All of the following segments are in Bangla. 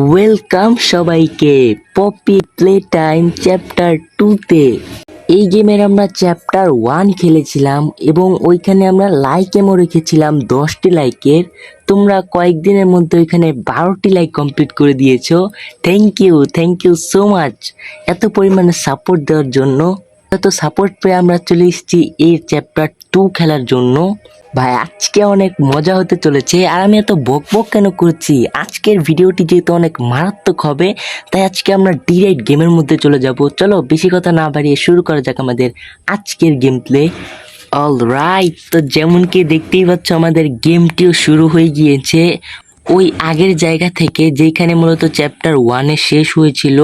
ওয়েলকাম সবাইকে পপি প্লে টাইম চ্যাপ্টার টুতে এই গেমের আমরা চ্যাপ্টার ওয়ান খেলেছিলাম এবং ওইখানে আমরা লাইক এমও রেখেছিলাম দশটি লাইকের তোমরা কয়েকদিনের মধ্যে ওইখানে বারোটি লাইক কমপ্লিট করে দিয়েছ। Thank you thank you so much এত পরিমাণে সাপোর্ট দেওয়ার জন্য। এত সাপোর্ট পেয়ে আমরা চলে এসেছি এই চ্যাপ্টার টু খেলার জন্য। ভাই, আজকে অনেক মজা হতে চলেছে আর আমি এত বক বক কেন করছি? আজকের ভিডিওটি যেহেতু অনেক মারাত্মক হবে, তাই আজকে আমরা ডিরাইট গেমের মধ্যে চলে যাব। চলো, বেশি কথা না বাড়িয়ে শুরু করা যাক আমাদের আজকের গেম প্লে অল রাইট তো যেমন কি দেখতেই পাচ্ছ, আমাদের গেমটিও শুরু হয়ে গিয়েছে। ওই আগের জায়গা থেকে যেখানে মূলত চ্যাপ্টার ওয়ানে শেষ হয়েছিল,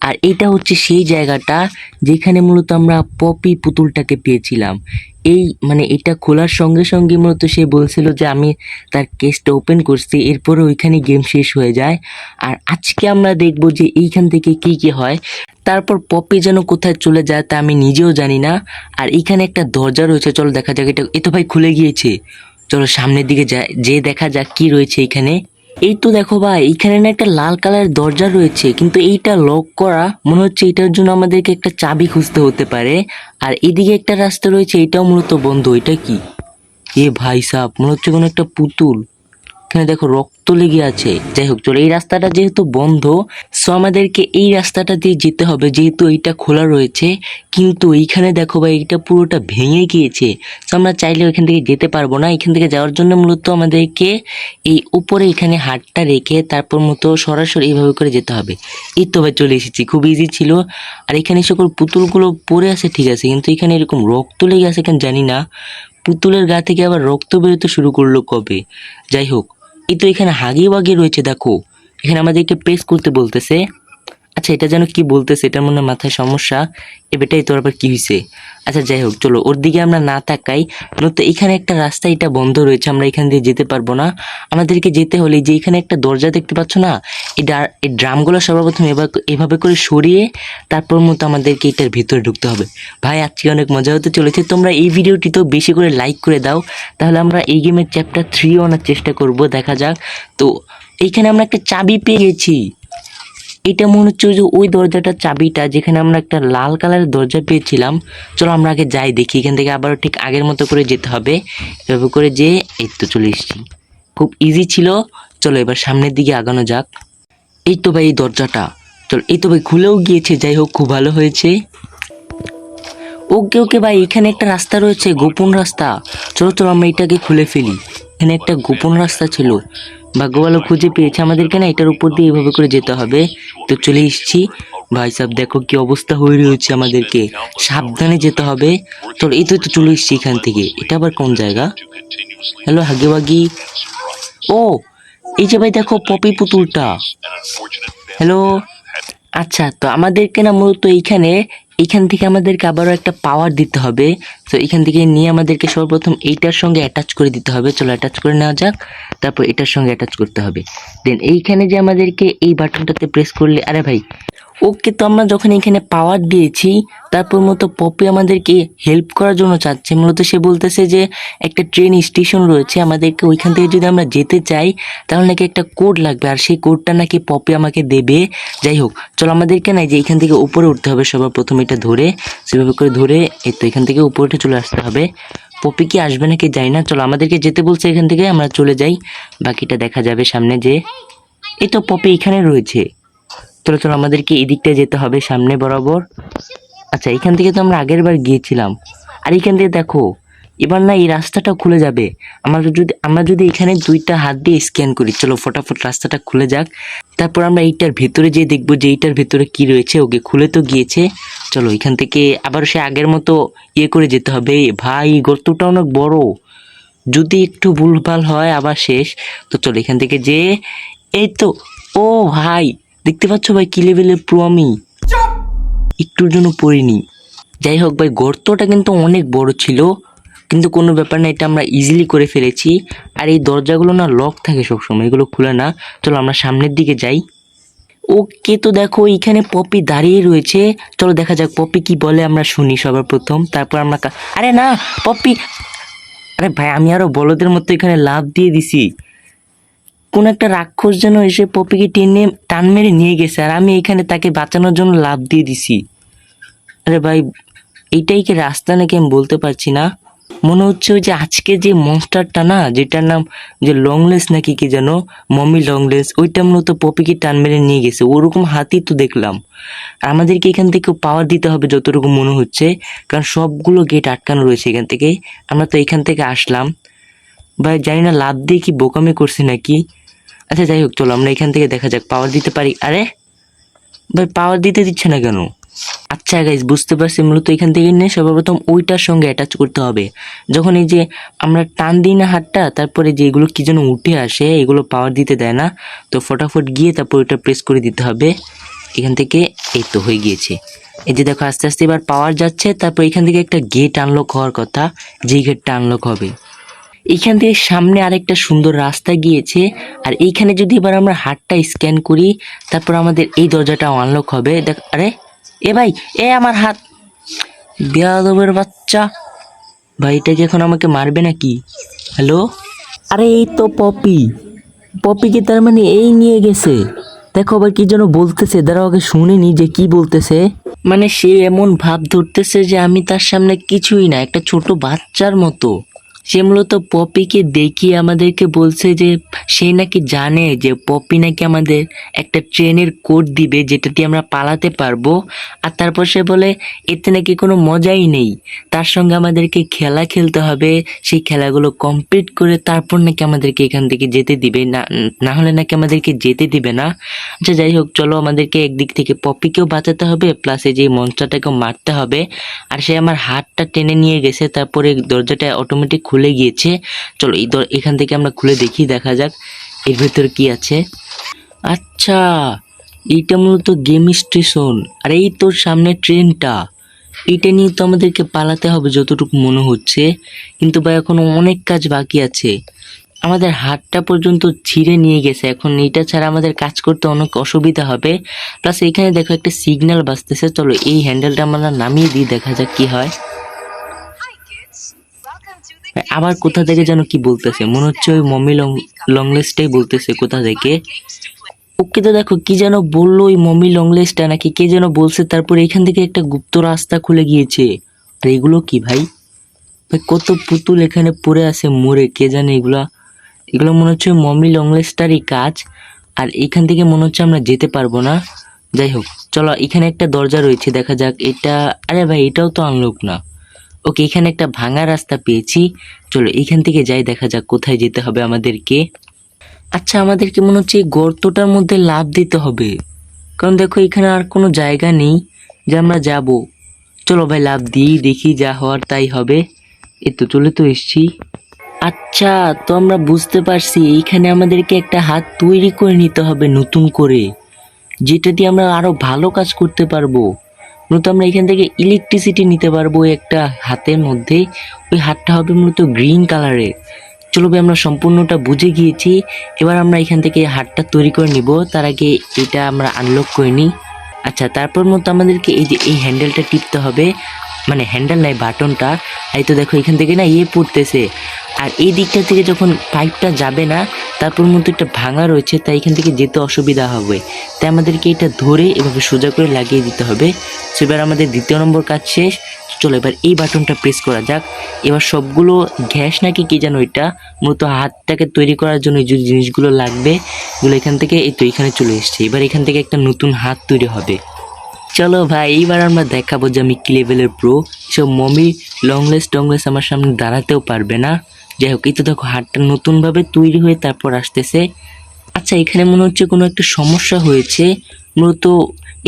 আর এটা হচ্ছে সেই জায়গাটা যেখানে মূলত আমরা পপি পুতুলটাকে পেয়েছিলাম। এই মানে এটা খোলার সঙ্গে সঙ্গে মূলত সে বলছিল যে আমি তার কেসটা ওপেন করছি, এরপরে ওইখানে গেম শেষ হয়ে যায়। আর আজকে আমরা দেখব যে এইখান থেকে কি কি হয়। তারপর পপি যেন কোথায় চলে যায় তা আমি নিজেও জানি না। আর এইখানে একটা দরজা রয়েছে, চলো দেখা যাক, এটা, এ তো ভাই খুলে গিয়েছে। চলো সামনের দিকে যা যে দেখা যাক কি রয়েছে এখানে। এই তো দেখো ভাই এখানে না একটা লাল কালার দরজা রয়েছে, কিন্তু এইটা লক করা, মনে হচ্ছে এটার জন্য আমাদেরকে একটা চাবি খুঁজতে হতে পারে। আর এদিকে একটা রাস্তা রয়েছে, এটাও মূলত বন্ধ, এটা কি? এ ভাই সাহ মনে হচ্ছে কোনো একটা পুতুল। এখানে দেখো রক্ত লেগে আছে। যাই হোক, চলো, এই রাস্তাটা যেহেতু বন্ধ সো আমাদেরকে এই রাস্তাটা দিয়ে যেতে হবে, যেহেতু এইটা খোলা রয়েছে, কিন্তু এইখানে দেখো ভাই এটা পুরোটা ভেঙে গিয়েছে। সো আমরা চাইলে ওইখান থেকে যেতে পারব না। এখান থেকে যাওয়ার জন্য মূলত আমাদেরকে এই উপরে এখানে হাটটা রেখে তারপর মতো সরাসরি এইভাবে করে যেতে হবে। এই তো ভাই, চলে এসেছি। খুব ইজি ছিল। আর এখানে সকল পুতুলগুলো পড়ে আছে, ঠিক আছে, কিন্তু এখানে এরকম রক্ত লেগে আছে কেন জানি না। পুতুলের গা থেকে আবার রক্ত বেরোতে শুরু করল কবে? যাই হোক এই তো এখানে হাগি বাগি রয়েছে দেখো। এখানে আমাদেরকে প্রেস করতে বলতেছে। আচ্ছা এটা যেন কি বলতেছে, এটার মনে মাথায় সমস্যা। এবারটাই তোর আবার কি হয়েছে আচ্ছা যাই হোক, চলো, ওর দিকে আমরা না তাকাই। নয়তো এখানে একটা রাস্তা এটা বন্ধ রয়েছে, আমরা এখান দিয়ে যেতে পারব না। আমাদেরকে যেতে হলে যে এখানে একটা দরজা দেখতে পাচ্ছ না এই ড্রামগুলো সর্বপ্রথম এভাবে করে সরিয়ে তারপর মতো আমাদেরকে এটার ভিতরে ঢুকতে হবে। ভাই, আজকে অনেক মজা হতে চলেছে, তোমরা এই ভিডিওটি তো বেশি করে লাইক করে দাও। তাহলে আমরা এই গেমের চ্যাপ্টার থ্রি আনার চেষ্টা করব, দেখা যাক। তো, এইখানে আমরা একটা চাবি পেয়ে গেছি। এটা মনে হচ্ছে যে ওই দরজাটার চাবিটা, যেখানে আমরা একটা লাল কালারের দরজা পেয়েছিলাম। চলো আমরা আগে যাই দেখি, এখান থেকে আবারও ঠিক আগের মতো করে যেতে হবে। এভাবে করে যে, এই তো চলে এসেছি। খুব ইজি ছিল। চলো এবার সামনের দিকে আগানো যাক। এই তো ভাই এই দরজাটা। চলো, এই তো ভাই খুলেও গিয়েছে, যাই হোক, খুব ভালো হয়েছে। ওকে ওকে ভাই, এখানে একটা রাস্তা রয়েছে, গোপন রাস্তা। চলো চলো আমরা এটাকে খুলে ফেলি। এখানে একটা গোপন রাস্তা ছিল। ভাগ্যভালো খুঁজে পেয়েছে আমাদেরকে না এটার উপর দিয়ে এভাবে করে যেতে হবে। তো চলে এসেছি। ভাই সাহেব দেখো কি অবস্থা হয়ে রয়েছে আমাদেরকে। সাবধানে যেতে হবে। চলো এই তো এই তো চলে এসেছি এখান থেকে। এটা আবার কোন জায়গা? হ্যালো হাগে বাগি ও এই যে ভাই দেখো পপি পুতুলটা। হ্যালো আচ্ছা তো আমাদেরকে না মূলত এইখানে এইখান থেকে আমাদেরকে আবারও একটা পাওয়ার দিতে হবে। তো এখান থেকে নিয়ে আমাদেরকে সর্বপ্রথম এইটার সঙ্গে অ্যাটাচ করে দিতে হবে। চলো অ্যাটাচ করে নেওয়া যাক, তারপর এটার সঙ্গে অ্যাটাচ করতে হবে। দেন এইখানে যে আমাদেরকে এই বাটনটাতে প্রেস করলে, আরে ভাই ওকে তো আমরা যখন এখানে পাওয়ার দিয়েছি, তারপর মতো পপি আমাদেরকে হেল্প করার জন্য চাচ্ছে। মূলত সে বলতেছে যে, একটা ট্রেন স্টেশন রয়েছে, আমাদেরকে ওইখান থেকে যদি আমরা যেতে চাই, তাহলে নাকি একটা কোড লাগবে। আর সেই কোডটা নাকি পপি আমাকে দেবে। যাই হোক, চলো আমাদেরকে না যে এখান থেকে উপরে উঠতে হবে সবার প্রথমে এটা ধরে। সেভাবে করে ধরে, এই তো এখান থেকে উপরে উঠে চলে আসতে হবে। পপি কি আসবে নাকি যাই না, চলো আমাদেরকে যেতে বলছে এখান থেকে, আমরা চলে যাই। বাকিটা দেখা যাবে সামনে যে, এই তো পপি এখানে রয়েছে। চলো চলো আমাদেরকে এই দিকটা যেতে হবে সামনে বরাবর। আচ্ছা এখান থেকে তো আমরা আগের বার গিয়েছিলাম। আর এখান থেকে দেখো, এবার না এই রাস্তাটা খুলে যাবে। আমরা যদি আমরা যদি এখানে দুইটা হাত দিয়ে স্ক্যান করি, চলো ফটাফট রাস্তাটা খুলে যাক। তারপর আমরা এইটার ভেতরে যেয়ে দেখব যে এইটার ভেতরে কি রয়েছে, ওকে খুলে তো গিয়েছে। চলো এখান থেকে আবার সে আগের মতো ইয়ে করে যেতে হবে। ভাই, গর্তটা অনেক বড়। যদি একটু ভুলভাল হয় আবার শেষ। তো চলো এখান থেকে যে এই তো ও ভাই দেখতে পাচ্ছ ভাই, কি লেভেলের প্রো আমি? একটুর জন্য পড়িনি। যাই হোক ভাই, গর্তটা কিন্তু অনেক বড় ছিল, কিন্তু কোনো ব্যাপার না, এটা আমরা ইজিলি করে ফেলেছি। আর এই দরজাগুলো না লক থাকে সবসময়, এগুলো খুলে না। চলো আমরা সামনের দিকে যাই। ওকে তো দেখো এইখানে পপি দাঁড়িয়ে রয়েছে। চলো দেখা যাক, পপি কি বলে, আমরা শুনি সবার প্রথম। তারপর আমরা আরে না, পপি আরে ভাই, আমি আরও বলদের মতো এখানে লাভ দিয়ে দিছি। কোন একটা রাক্ষস যেন এসে পপিকে টেনে টান মেরে নিয়ে গেছে, আর আমি এখানে তাকে বাঁচানোর জন্য লাভ দিয়ে দিছি। আরে ভাই, এইটাই কি রাস্তা নাকি আমি বলতে পারছি না? মনে হচ্ছে ওই যে আজকে যে মনস্টারটা না, যেটার নাম যে লংলেস নাকি কি যেন মমি লংলেস ওইটা মূলত পপিকে টান মেরে নিয়ে গেছে। ওরকম হাতি তো দেখলাম। আমাদেরকে এখান থেকে পাওয়ার দিতে হবে যতটুকু মনে হচ্ছে, কারণ সবগুলো গেট আটকানো রয়েছে এখান থেকে। আমরা তো এখান থেকে আসলাম। ভাই, জানি না লাভ দিয়ে কি বোকামি করছি নাকি? আচ্ছা যাই হোক, চলো, আমরা এখান থেকে দেখা যাক পাওয়ার দিতে পারি। আরে, ভাই পাওয়ার দিতে দিচ্ছে না কেন? আচ্ছা গাইজ বুঝতে পারছি, মূলত এখান থেকে নিয়ে সর্বপ্রথম ওইটার সঙ্গে অ্যাটাচ করতে হবে। যখন এই যে আমরা টান দিই না হাতটা, তারপরে যে এগুলো কি যেন উঠে আসে, এগুলো পাওয়ার দিতে দেয় না, তো ফটাফট গিয়ে তারপর ওইটা প্রেস করে দিতে হবে। এখান থেকে এই তো হয়ে গিয়েছে। এই যে দেখো, আস্তে আস্তে এবার পাওয়ার যাচ্ছে, তারপর এখান থেকে একটা গেট আনলক হওয়ার কথা, যেই গেটটা আনলক হবে। এইখান থেকে সামনে আরেকটা সুন্দর রাস্তা গিয়েছে। আর এইখানে যদি এবার আমরা হাতটা স্ক্যান করি তারপর আমাদের এই দরজাটা আনলক হবে। দেখ আরে এ ভাই এ আমার হাত। বেয়াদবের বাচ্চা। ভাই এটা কি এখন আমাকে মারবে নাকি? হ্যালো আরে এই তো পপি। পপিকে তার মানে এই নিয়ে গেছে? দেখো আবার কি যেন বলতেছে। দাঁড়াও আগে শুনিনি যে কি বলতেছে। মানে সে এমন ভাব ধরতেছে যে আমি তার সামনে কিছুই না একটা ছোট বাচ্চার মতো। সে মূলত পপিকে দেখিয়ে আমাদেরকে বলছে যে, সে নাকি জানে যে পপি নাকি আমাদের একটা ট্রেনের কোড দিবে যেটা দিয়ে আমরা পালাতে পারব। আর তারপর সে বলে, এতে নাকি কোনো মজাই নেই। তার সঙ্গে আমাদেরকে খেলা খেলতে হবে। সেই খেলাগুলো কমপ্লিট করে তারপর নাকি আমাদেরকে এখান থেকে যেতে দিবে। না না হলে নাকি আমাদেরকে যেতে দিবে না। আচ্ছা যাই হোক, চলো আমাদেরকে একদিক থেকে পপিকেও বাঁচাতে হবে প্লাস এই যে মনস্টারটাকেও মারতে হবে। আর সে আমার হাতটা টেনে নিয়ে গেছে, তারপরে দরজাটা অটোমেটিক খুলে গিয়েছে। চলো, এই দর- এখান থেকে আমরা খুলে দেখি, দেখা যাক এর ভেতরে কি আছে। আচ্ছা এইটা মূলত গেম স্টেশন আর এই তোর সামনে ট্রেনটা। এটা নিয়ে তো আমাদেরকে পালাতে হবে যতটুকু মনে হচ্ছে। কিন্তু ভাই, এখনও অনেক কাজ বাকি আছে। আমাদের হাতটা পর্যন্ত ছিঁড়ে নিয়ে গেছে। এখন এটা ছাড়া আমাদের কাজ করতে অনেক অসুবিধা হবে। প্লাস এখানে দেখো একটা সিগন্যাল বাজতেছে। চলো, এই হ্যান্ডেলটা আমরা নামিয়ে দিই, দেখা যাক কি হয়। আবার কোথা থেকে যেন কি বলতেছে? মনে হচ্ছে ওই মমি লং লংলেসটাই বলতেছে কোথা থেকে। ওকে তো দেখো, কি যেন বলল ওই মমি লংলেসটা নাকি, কে যেন বলছে, তারপরে এখান থেকে একটা গুপ্ত রাস্তা খুলে গিয়েছে। আর এগুলো কি ভাই? ভাই, কত পুতুল এখানে পড়ে আছে মরে, কে জানে এগুলা। এগুলো মনে হচ্ছে মমি লংলেসটারই কাজ। আর এখান থেকে মনে হচ্ছে আমরা যেতে পারব না। যাই হোক, চলো, এখানে একটা দরজা রয়েছে, দেখা যাক, এটা, আরে ভাই, এটাও তো আনলোক না। ওকে, এখানে একটা ভাঙা রাস্তা পেয়েছি। চলো, এখান থেকে যাই, দেখা যাক কোথায় যেতে হবে আমাদেরকে। আচ্ছা আমাদেরকে মনে হচ্ছে এই গর্তটার মধ্যে লাভ দিতে হবে। কারণ দেখো, এখানে আর কোনো জায়গা নেই যে আমরা যাব। চলো ভাই লাভ দিই, দেখি যা হওয়ার তাই হবে। এই তো, চলে তো এসছি। আচ্ছা তো আমরা বুঝতে পারছি, এইখানে আমাদেরকে একটা হাত তৈরি করে নিতে হবে নতুন করে। যেটা দিয়ে আমরা আরও ভালো কাজ করতে পারব। মূলত আমরা এখান থেকে ইলেকট্রিসিটি নিতে পারব একটা হাতের মধ্যে। ওই হাতটা হবে মূলত গ্রিন কালারের চলো আমরা সম্পূর্ণটা বুঝে গিয়েছি। এবার আমরা এখান থেকে হাতটা তৈরি করে নিব। তার আগে এটা আমরা আনলক করে নিই। আচ্ছা তারপর মতো আমাদেরকে এই যে, এই হ্যান্ডেলটা টিপতে হবে। মানে হ্যান্ডেল নাই বাটনটা এই তো দেখো এখান থেকে না ইয়ে পড়তেছে। আর এই দিকটা থেকে যখন পাইপটা যাবে না, তারপর মধ্যে একটা ভাঙা রয়েছে, তাই এখান থেকে যেতে অসুবিধা হবে। তাই আমাদেরকে এটা ধরে এভাবে সোজা করে লাগিয়ে দিতে হবে। তো এবার আমাদের দ্বিতীয় নম্বর কাজ শেষ। চলো এবার এই বাটনটা প্রেস করা যাক। এবার সবগুলো গ্যাস নাকি কি যেন এটা? মূলত হাতটাকে তৈরি করার জন্য যে জিনিসগুলো লাগবে, এগুলো এখান থেকে, এই তো এখানে চলে এসছে। এবার এখান থেকে একটা নতুন হাত তৈরি হবে। চলো ভাই, এইবার আমরা দেখাবো যে আমি কি লেভেলের প্রো সব মমি লংলেস টংলেস আমার সামনে দাঁড়াতেও পারবে না। যাই হোক, এই তো দেখো হাটটা নতুনভাবে তৈরি হয়ে তারপর আসতেছে। আচ্ছা এখানে মনে হচ্ছে কোনো একটা সমস্যা হয়েছে। মূলত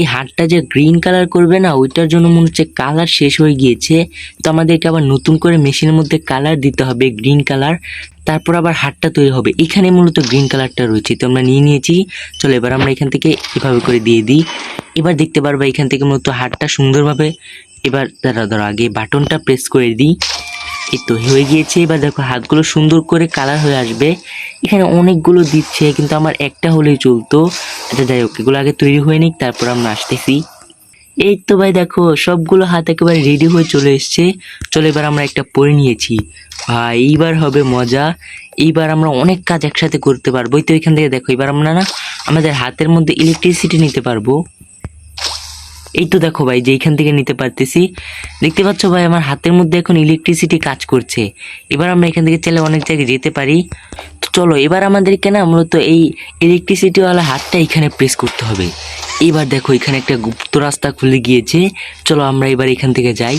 এই হাটটা যে গ্রিন কালার করবে না, ওইটার জন্য মনে হচ্ছে কালার শেষ হয়ে গিয়েছে। তো আমাদেরকে আবার নতুন করে মেশিনের মধ্যে কালার দিতে হবে গ্রিন কালার তারপর আবার হাটটা তৈরি হবে। এখানে মূলত গ্রিন কালারটা রয়েছে, তো আমরা নিয়ে নিয়েছি। চলো এবার আমরা এখান থেকে এভাবে করে দিয়ে দিই। এবার দেখতে পারবা এখান থেকে মূলত হাটটা সুন্দরভাবে। এবার দাঁড়া ধরো আগে বাটনটা প্রেস করে দিই। এই তো হয়ে গিয়েছে। এবার দেখো, হাতগুলো সুন্দর করে কালার হয়ে আসবে। এখানে অনেকগুলো দিচ্ছে, কিন্তু আমার একটা হলেই চলতো। আচ্ছা যাই হোক, এগুলো আগে তৈরি হয়ে নিক, তারপর আমরা আসতেছি। এই তো ভাই, দেখো, সবগুলো হাত একেবারে রেডি হয়ে চলে এসছে। চলো, এবার আমরা একটা পরে নিয়েছি। ভাই, এইবার হবে মজা। এইবার আমরা অনেক কাজ একসাথে করতে পারব। তো এখান থেকে দেখো, এবার আমরা না, আমাদের হাতের মধ্যে ইলেকট্রিসিটি নিতে পারব। এই তো দেখো ভাই যে এইখান থেকে নিতে পারতেছি। দেখতে পাচ্ছ ভাই, আমার হাতের মধ্যে এখন ইলেকট্রিসিটি কাজ করছে। এবার আমরা এখান থেকে চাইলে অনেক জায়গায় যেতে পারি। তো চলো, এবার আমাদেরকে না মূলত এই ইলেকট্রিসিটিওয়ালা হাতটা এখানে প্রেস করতে হবে। এবার দেখো, এখানে একটা গুপ্ত রাস্তা খুলে গিয়েছে। চলো, আমরা এবার এখান থেকে যাই।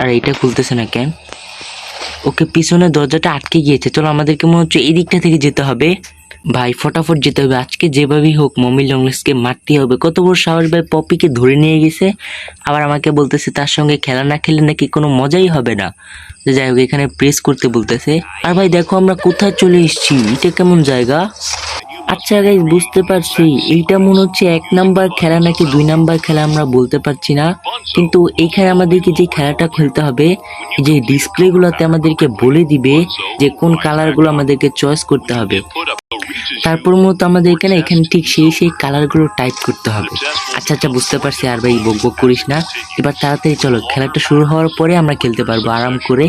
আর এটা খুলতেছে না কেন? ওকে পিছনে দরজাটা আটকে গিয়েছে। চলো, আমাদেরকে মনে হচ্ছে এই দিকটা থেকে যেতে হবে। ভাই, ফটাফট যেতে হবে। আজকে যেভাবেই হোক মমি লংলেসকে মারতে হবে। কত বড় সাহস ভাই, পপিকে ধরে নিয়ে গেছে, আবার আমাকে বলতেছে তার সঙ্গে খেলা না খেলে নাকি কোনো মজাই হবে না। যাই হোক, এখানে প্রেস করতে বলতেছে। আর ভাই, দেখো আমরা কোথায় চলে এসেছি? এটা কেমন জায়গা? আচ্ছা গাইজ বুঝতে পারছি। এইটা মনে হচ্ছে এক নাম্বার খেলা নাকি দুই নাম্বার খেলা আমরা বলতে পারছি না। কিন্তু এইখানে আমাদেরকে যে খেলাটা খেলতে হবে, যে ডিসপ্লেগুলোতে আমাদেরকে বলে দিবে যে কোন কালারগুলো আমাদেরকে চয়েস করতে হবে। তারপর মূলত আমাদের এখানে এখানে ঠিক সেই সেই কালারগুলো টাইপ করতে হবে। আচ্ছা আচ্ছা বুঝতে পারছি, আর ভাই বক বক করিস না। এবার তাড়াতাড়ি চলো, খেলাটা শুরু হওয়ার পরে আমরা খেলতে পারব, আরাম করে।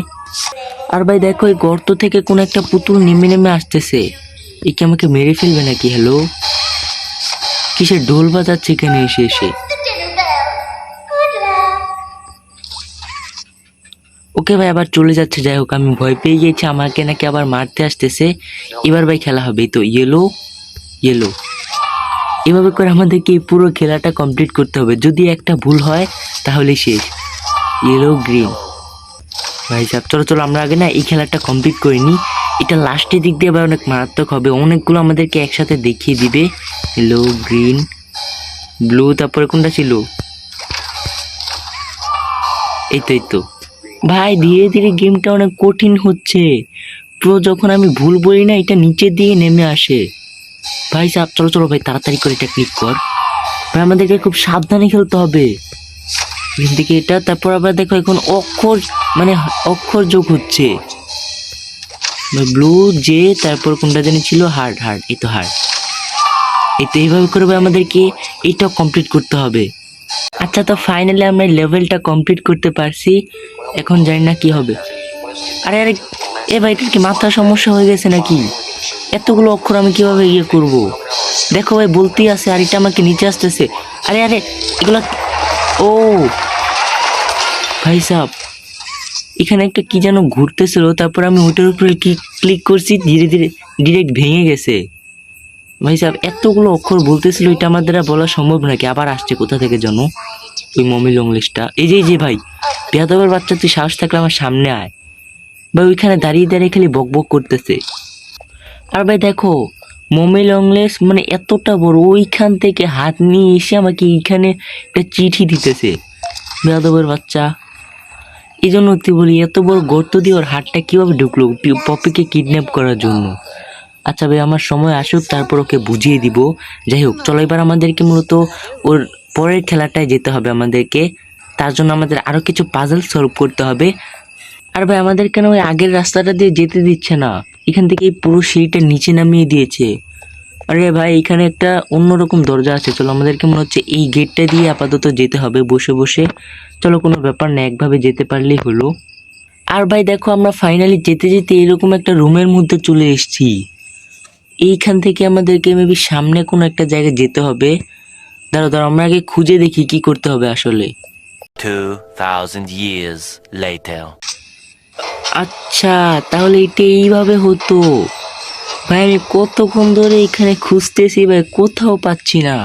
আর ভাই দেখো, এই গর্ত থেকে কোন একটা পুতুল নেমে নেমে আসতেছে। এ কি আমাকে মেরে ফেলবে নাকি? হ্যালো কিসের ঢোল বাজাচ্ছে এখানে এসে এসে? ওকে ভাই, আবার চলে যাচ্ছে। যাই হোক, আমি ভয় পেয়ে গিয়েছি আমাকে নাকি আবার মারতে আসতেছে। এবার ভাই খেলা হবে। তো ইয়েলো ইয়েলো এভাবে করে আমাদেরকে এই পুরো খেলাটা কমপ্লিট করতে হবে। যদি একটা ভুল হয়, তাহলে শেষ। ইয়েলো গ্রিন ভাই সাহেব, চলো চলো, আমরা আগে না এই খেলাটা কমপ্লিট করিনি এটা লাস্টের দিক দিয়ে আবার অনেক মারাত্মক হবে। অনেকগুলো আমাদেরকে একসাথে দেখিয়ে দিবে। ইয়েলো গ্রিন ব্লু তারপরে কোনটা ছিল? এই তো এই তো। ভাই, ধীরে ধীরে গেমটা অনেক কঠিন হচ্ছে। পুরো যখন আমি ভুল বলি না, এটা নিচে দিয়ে নেমে আসে। ভাই সাহেব, চলো চলো, ভাই, তাড়াতাড়ি করে এটা ক্লিক কর। ভাই, আমাদেরকে খুব সাবধানে খেলতে হবে। থেকে এটা, তারপর আবার দেখো এখন অক্ষর মানে অক্ষর যোগ হচ্ছে। ব্লু জে তারপর কোনটা জানি ছিল? হার্ড হার্ড এই তো হার্ড এই তো এইভাবে করে আমাদেরকে এইটাও কমপ্লিট করতে হবে। আচ্ছা তো ফাইনালি আমরা লেভেলটা কমপ্লিট করতে পারছি। এখন জানি না কি হবে। আরে আরে, এ ভাই, এটার কি মাথার সমস্যা হয়ে গেছে নাকি? এতগুলো অক্ষর আমি কীভাবে ইয়ে করব? দেখো ভাই, বলতেই আছে, আর এটা আমাকে নিচে আসতেছে। আরে আরে, এগুলো ও। ভাই সাহ এখানে একটা কি যেন ঘুরতেছিল, তারপর আমি ওইটার উপরে ক্লিক করছি, ধীরে ধীরে ডিরেক্ট ভেঙে গেছে। ভাই সাহেব এতগুলো অক্ষর বলতেছিল, এটা আমার দ্বারা বলা সম্ভব নাকি আবার আসছে কোথা থেকে যেন? ওই মমিল ইংলিশটা এই যে এই যে ভাই পেয়াদবের বাচ্চা, তুই সাহস থাকলে আমার সামনে আয়। ভাই, ওইখানে দাঁড়িয়ে দাঁড়িয়ে খালি বক বক করতেছে। আর ভাই দেখো মমিল ইংলিশ মানে এতটা বড়, ওইখান থেকে হাত নিয়ে এসে আমাকে এইখানে একটা চিঠি দিতেছে। বেয়াদবের বাচ্চা। এই জন্য তুই বলি, এত বড় গর্ত দিয়ে ওর হাতটা কীভাবে ঢুকলো? পপিকে কিডন্যাপ করার জন্য। আচ্ছা ভাই, আমার সময় আসুক, তারপর ওকে বুঝিয়ে দিব। যাই হোক, চলো এবার আমাদেরকে মূলত ওর পরের খেলাটায় যেতে হবে আমাদেরকে। তার জন্য আমাদের আরও কিছু পাজল সলভ করতে হবে। আর ভাই আমাদের কেন ওই আগের রাস্তাটা দিয়ে যেতে দিচ্ছে না? এখান থেকে পুরো সিঁড়িটা নিচে নামিয়ে দিয়েছে। আরে ভাই এখানে একটা অন্যরকম দরজা আছে। চলো আমাদেরকে মনে হচ্ছে এই গেটটা দিয়ে আপাতত যেতে হবে। বসে বসে। চলো কোনো ব্যাপার না একভাবে যেতে পারলেই হলো। আর ভাই দেখো আমরা ফাইনালি যেতে যেতে এরকম একটা রুমের মধ্যে চলে এসেছি। এইখান থেকে আমাদেরকে মেবি সামনে কোনো একটা জায়গায় যেতে হবে। দাঁড়ো দাঁড়ো আমরা আগে খুঁজে দেখি কি করতে হবে আসলে। 2,000 years later. আচ্ছা তাহলে এটা এইভাবে হতো। ভাই, আমি কতক্ষণ ধরে এখানে খুঁজতেছি, ভাই, কোথাও পাচ্ছি না।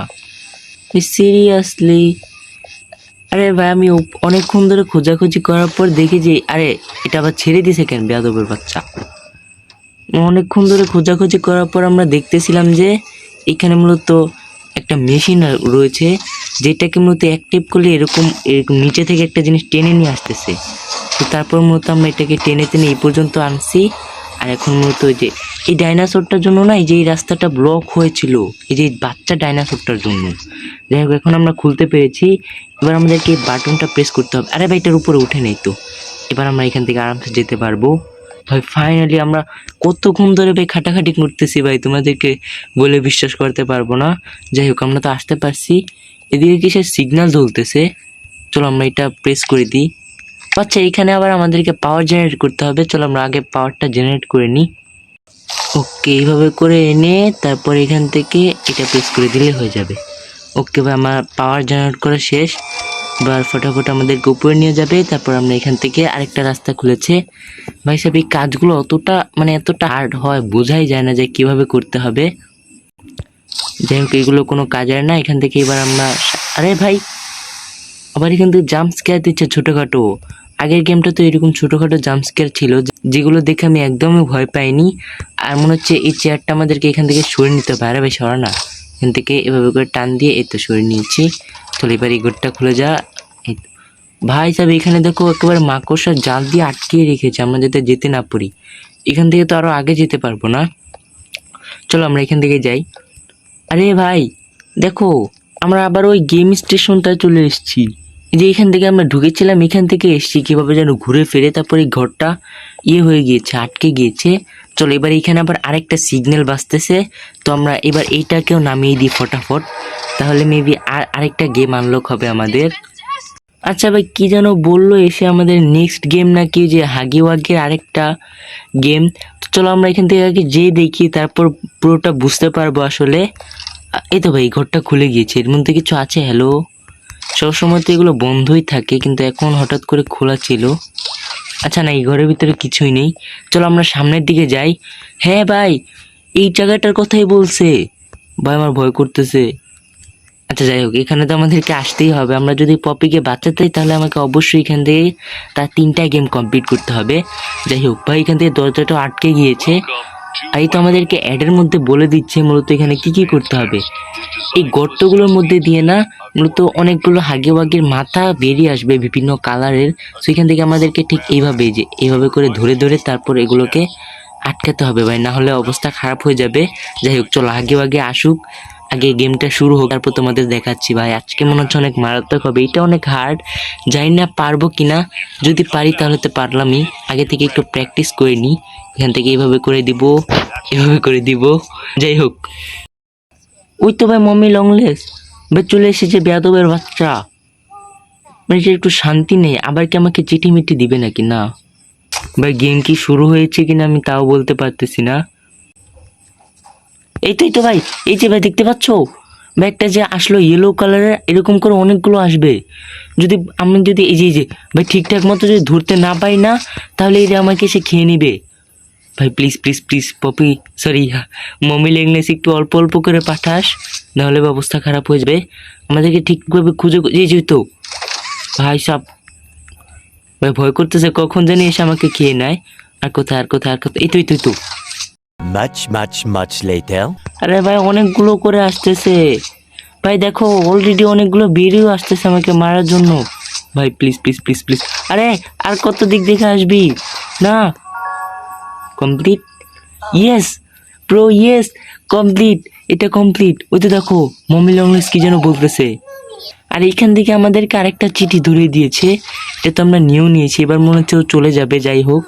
সিরিয়াসলি আরে ভাই, আমি অনেকক্ষণ ধরে খোঁজাখুঁজি করার পর দেখি যে, আরে, এটা আবার ছেড়ে দিছে কেন বেয়াদবের বাচ্চা? অনেকক্ষণ ধরে খোঁজাখুঁজি করার পর আমরা দেখতেছিলাম যে, এখানে মূলত একটা মেশিন রয়েছে, যেটাকে মূলত অ্যাক্টিভ করলে এরকম এরকম নিচে থেকে একটা জিনিস টেনে নিয়ে আসতেছে। তো তারপর মূলত আমরা এটাকে টেনে টেনে এই পর্যন্ত আনছি। আর এখন মূলত যে, এই ডাইনাসোরটার জন্য না, এই যে এই রাস্তাটা ব্লক হয়েছিল, এই যে বাচ্চা ডাইনাসোরটার জন্য। যাই হোক, এখন আমরা খুলতে পেরেছি। এবার আমাদেরকে বাটনটা প্রেস করতে হবে। আরে ভাই, এটার উপরে উঠে নেই তো। এবার আমরা এখান থেকে আরামসে যেতে পারব। ভাই ফাইনালি আমরা কতক্ষণ ধরে ভাই খাটাখাটি করতেছি ভাই? তোমাদেরকে বলে বিশ্বাস করতে পারব না। যাই হোক, আমরা তো আসতে পারছি। এদিকে কিসের সিগন্যাল জ্বলতেছে চলো আমরা এটা প্রেস করে দিই। আচ্ছা এখানে আবার আমাদেরকে পাওয়ার জেনারেট করতে হবে। চলো আমরা আগে পাওয়ারটা জেনারেট করে নিই। ওকে এইভাবে করে এনে তারপর এখান থেকে এটা প্রেস করে দিলে হয়ে যাবে। ওকে ভাই, আমার পাওয়ার জেনারেট করা শেষ। এবার ফটাফট আমাদেরকে উপরে নিয়ে যাবে, তারপর আমরা এখান থেকে আরেকটা রাস্তা খুলেছে। ভাই সাহেব, এই কাজগুলো অতটা মানে এতটা হার্ড হয়, বোঝাই যায় না যে কীভাবে করতে হবে। যাই হোক, এগুলো কোনো কাজের না, এখান থেকে এবার আমরা আরে ভাই, আবার এখান থেকে জাম্প স্কেয়ার দিচ্ছে ছোটোখাটো। আগের গেমটা তো এরকম ছোটোখাটো জাম্প স্কেয়ার ছিল, যেগুলো দেখে আমি একদমই ভয় পাইনি। আর মনে হচ্ছে এই চেয়ারটা আমাদেরকে এখান থেকে সরে নিতে হবে আরে ভাই সরা না এখান থেকে এভাবে করে টান দিয়ে এই তো সরে নিয়েছি। চলো এবার এই গেটটা খুলে যা ভাই সাহেব, এখানে দেখো একেবারে মাকড়সার জাল দিয়ে আটকিয়ে রেখেছে, আমরা যাতে যেতে না পারি। এখান থেকে তো আরও আগে যেতে পারব না। চলো আমরা এখান থেকে যাই। আরে ভাই, দেখো, আমরা আবার ওই গেম স্টেশনটায় চলে এসেছি। যে এখান থেকে আমরা ঢুকেছিলাম, এখান থেকে এসেছি, কীভাবে যেন ঘুরে ফিরে তারপরে ঘরটা ইয়ে হয়ে গিয়েছে, আটকে গিয়েছে। চলো, এবার এখানে আবার আরেকটা সিগন্যাল বাজতেছে। তো আমরা এবার এইটাকেও নামিয়ে দিই ফটাফট। তাহলে মেবি আর আরেকটা গেম আনলক হবে আমাদের। আচ্ছা ভাই, কি যেন বলল এসে আমাদের নেক্সট গেম নাকি যে হাগি ওয়াগের আরেকটা গেম চলো, আমরা এখান থেকে আগে যেয়ে দেখি, তারপর পুরোটা বুঝতে পারব আসলে। এই তো ভাই, ঘরটা খুলে গিয়েছে। এর মধ্যে কিছু আছে? হ্যালো সবসময় তো এগুলো বন্ধই থাকে, কিন্তু এখন হঠাৎ করে খোলা ছিল। আচ্ছা না, এই ঘরের ভিতরে কিছুই নেই। চলো আমরা সামনের দিকে যাই। হ্যাঁ ভাই, এই জায়গাটার কথাই বলছে। ভাই, আমার ভয় করতেছে। আচ্ছা যাই হোক, এখানে তো আমাদেরকে আসতেই হবে। আমরা যদি পপিকে বাঁচাতে তাহলে আমাকে অবশ্যই এখান থেকে তার তিনটা গেম কমপ্লিট করতে হবে। যাই হোক, ভাই, এখান থেকে দরজাটা আটকে গিয়েছে। এই তো আমাদেরকে অ্যাডের মধ্যে বলে দিচ্ছে মূলত এখানে কি কি করতে হবে। এই গর্তগুলোর মধ্যে দিয়ে না মূলত অনেকগুলো হাগে বাগের মাথা বেরিয়ে আসবে বিভিন্ন কালারের। সেখান থেকে আমাদেরকে ঠিক এইভাবে যে এইভাবে করে ধরে ধরে তারপর এগুলোকে আটকাতে হবে ভাই। না হলে অবস্থা খারাপ হয়ে যাবে। যাই হোক, চলো আগে আগে আসুক। আগে গেমটা শুরু হোক, তারপর তোমাদের দেখাচ্ছি। ভাই, আজকে মনে হচ্ছে অনেক মারাত্মক হবে। এটা অনেক হার্ড জানি না পারব কিনা। যদি পারি তাহলে তো পারলামই। আগে থেকে একটু প্র্যাকটিস করে নিই। এখান থেকে এইভাবে করে দিব, এভাবে করে দিব। যাই হোক। ওই তো ভাই মম্মি লংলেস ভাই, চলে এসেছে বেয়াদবের বাচ্চা। মানে যে একটু শান্তি নেই। আবার কি আমাকে চিঠি মিটি দিবে নাকি? না। ভাই গেম কি শুরু হয়েছে কিনা আমি তাও বলতে পারতেছি না। এই তো ভাই, এই যে ভাই দেখতে পাচ্ছো? ব্যাগটা যে আসলো ইয়েলো কালারের এরকম করে অনেকগুলো আসবে। যদি আমি যদি এই যে এই যে, ভাই ঠিকঠাক মতো যদি ধরতে না পাই না, তাহলে এই যে আমাকে সে খেয়ে নিবে। ভাই please please please poppy sorry mommy লেগনেস একটু অল্প অল্প করে পাঠাস, নাহলে ব্যবস্থা খারাপ হয়ে যাবে। আমাদেরকে ঠিকভাবে খুঁজে এই যে যেত ভাই সব ভাই ভয় করতেছে, কখন জানি এসে আমাকে খেয়ে নেয়। আর কোথায় আর কোথায় আর কোথায়? এই তো এই তো। Much, much, much later. আরে ভাই অনেকগুলো করে আসতেছে। ভাই দেখো অলরেডি অনেকগুলো বেরিয়েও আসতেছে আমাকে মারার জন্য। ভাই প্লিজ প্লিজ প্লিজ প্লিজ আরে আর কত দিক দেখে আসবি? না। Complete yes pro yes complete এটা কমপ্লিট ওই তো দেখো মমি লংলেস কি যেন বলতেছে। আর এইখান থেকে আমাদেরকে আরেকটা চিঠি ধরে দিয়েছে। এটা তো আমরা নিয়েও নিয়েছি। এবার মনে হচ্ছে ও চলে যাবে যাই হোক।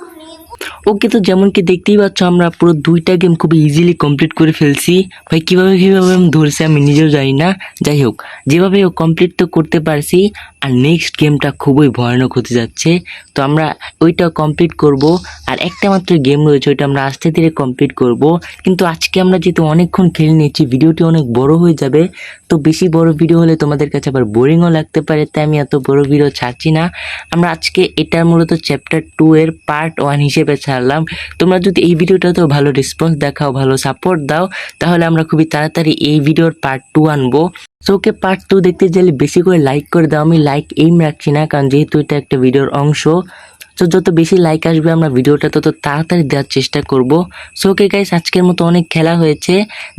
ওকে তো যেমন কি দেখতেই পাচ্ছ, আমরা পুরো দুইটা গেম খুব ইজিলি কমপ্লিট করে ফেলছি। ভাই, কীভাবে কীভাবে আমি ধরছি আমি নিজেও জানি না। যাই হোক, যেভাবে ও কমপ্লিট তো করতে পারছি, আর নেক্সট গেমটা খুবই ভয়ানক হতে যাচ্ছে। তো আমরা ওইটা কমপ্লিট করব, আর একটা মাত্র গেম রয়েছে, ওইটা আমরা আস্তে ধীরে কমপ্লিট করব। কিন্তু আজকে আমরা যেহেতু অনেকক্ষণ খেলে নিচ্ছি ভিডিওটি অনেক বড় হয়ে যাবে, তো বেশি বড় ভিডিও হলে তোমাদের কাছে আবার বোরিংও লাগতে পারে, তাই আমি এত বড় ভিডিও ছাড়ছি না। আমরা আজকে এটা মূলত চ্যাপ্টার টু এর পার্ট ওয়ান হিসেবে ছাড়লাম। তোমরা যদি এই ভিডিওটাতেও ভালো রেসপন্স দেখাও, ভালো সাপোর্ট দাও, তাহলে আমরা খুবই তাড়াতাড়ি এই ভিডিওর পার্ট টু আনব। সো ওকে পার্ট টু দেখতে চাইলে বেশি করে লাইক করে দাও। আমি লাইক এইম রাখছি না, কারণ যেহেতু এটা একটা ভিডিওর অংশ। তো যত বেশি লাইক আসবে আমরা ভিডিওটা তত তাড়াতাড়ি দেওয়ার চেষ্টা করব। সো ওকে গাইস আজকের মতো অনেক খেলা হয়েছে।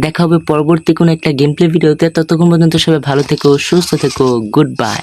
দেখা হবে পরবর্তী কোনো একটা গেম প্লে ভিডিওতে। ততক্ষণ পর্যন্ত সবাই ভালো থেকো, সুস্থ থেকো গুড বাই